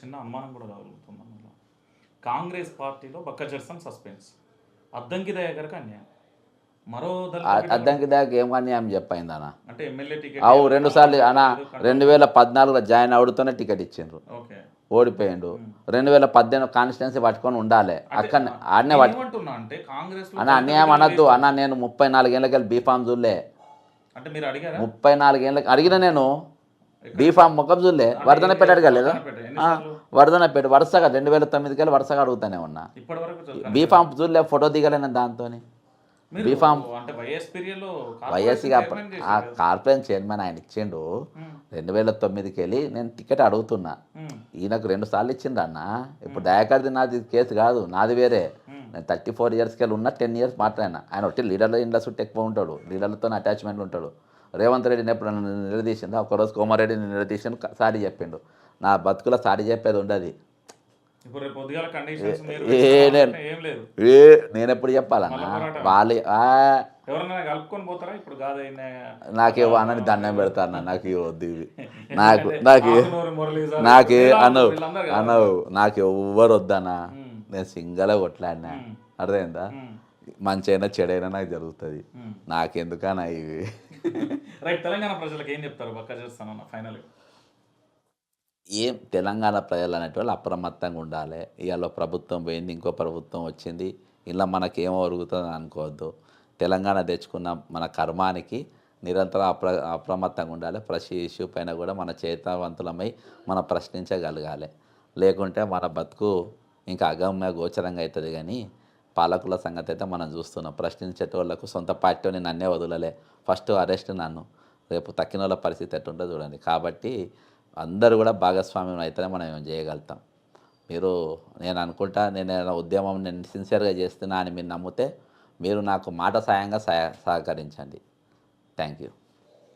చిన్న అనుమానం కూడా కలుగుతుంది అందులో కాంగ్రెస్ పార్టీలో బక్క జర్సన్ సస్పెన్స్. అద్దంకి దయ గారికి అన్యాయం. మరో అద్దంకి దాకా ఏం అన్యాయం చెప్పయింది అన్న అంటే ఎమ్మెల్యే టికెట్ అవు రెండు సార్లు అన్న రెండు వేల పద్నాలుగులో జాయిన్ అవుడుతూనే టికెట్ ఇచ్చిండ్రు. ఓకే. ఓడిపోయిండు. రెండు వేల పద్దెనిమిది కాన్స్టిట్యున్సీ పట్టుకొని ఉండాలి. అక్కడ ఆడనే అన్న అన్యాయం అనొద్దు. అన్న నేను ముప్పై నాలుగేళ్ళకి వెళ్ళి బీఫామ్ చూడలే. అంటే మీరు అడిగారా? ముప్పై నాలుగేళ్ళకి అడిగిన నేను బీఫామ్ ముఖం చూడలే. వర్ధనపేట అడగలేదా వర్ధనపేట. వరుసగా రెండు వేల తొమ్మిదికి వెళ్ళి వరుసగా అడుగుతానే ఉన్నా. బీఫామ్ చూడలే ఫోటో దిగలేను దాంతో బీఫామ్ వైఎస్ ఆ కార్పొరేషన్ చైర్మన్ ఆయన ఇచ్చిండు. రెండు వేల తొమ్మిదికి వెళ్ళి నేను టికెట్ అడుగుతున్నా. ఈయనకు రెండు సార్లు ఇచ్చిండు అన్న. ఇప్పుడు దయాకర్ది నాది కేసు కాదు నాది వేరే. నేను థర్టీ ఫోర్ ఇయర్స్కి వెళ్ళి ఉన్న టెన్ ఇయర్స్ మాట్లాడినా. ఆయన ఒకటి లీడర్ల ఇండ్ల చుట్టూ ఎక్కువ ఉంటాడు. లీడర్లతో అటాచ్మెంట్ ఉంటాడు. రేవంత్ రెడ్డిని ఎప్పుడు నన్ను నిలదీసిండు ఒకరోజు కోమారెడ్డిని నిలదీసిండు సారీ చెప్పిండు. నా బతుకులో సారీ చెప్పేది ఉండదు. ఏ నేను- ఏం ఎప్పుడు చెప్పాలన్నా? వాళ్ళే నాకు అన్నని దండం పెడతాను నాకు ఇవ్వద్దు ఇవి. నాకు నాకు నాకు అనవు. అనవు నాకు ఎవ్వరు వద్దనా. నేను సింగలే కొట్లాడినా. అర్థమైందా? ఉమ్. మంచి అయినా చెడైనా నాకు జరుగుతుంది. ఉమ్. నాకెందుకన్నా ఇవి? రైట్ తెలంగాణ ప్రజలకు ఏం చెప్తారు చేస్తానన్న ఫైనల్ ఏం తెలంగాణ ప్రజలు అనేటువంటి అప్రమత్తంగా ఉండాలి. ఇవాళ ప్రభుత్వం పోయింది ఇంకో ప్రభుత్వం వచ్చింది ఇలా మనకేమో ఒరుగుతుంది అనుకోవద్దు. తెలంగాణ తెచ్చుకున్న మన కర్మానికి నిరంతరం అప్ర అప్రమత్తంగా ఉండాలి. ప్రతి ఇష్యూ పైన కూడా మన చేతవంతులమై మనం ప్రశ్నించగలగాలి. లేకుంటే మన బతుకు ఇంకా అగమ్య గోచరంగా అవుతుంది కానీ పాలకుల సంగతి అయితే మనం చూస్తున్నాం. ప్రశ్నించేటోళ్ళకు సొంత పార్టీని నన్నే వదలలే. ఫస్ట్ అరెస్ట్ నన్ను. రేపు తక్కిన వాళ్ళ పరిస్థితి ఎట్టుంటుందో చూడండి. కాబట్టి అందరూ కూడా భాగస్వామ్యం అయితేనే మనం ఏం చేయగలుగుతాం. మీరు నేను అనుకుంటా నేను ఉద్యమం నేను సిన్సియర్గా చేస్తున్నా అని మీరు నమ్మితే మీరు నాకు మాట సాయంగా సహకరించండి. Thank you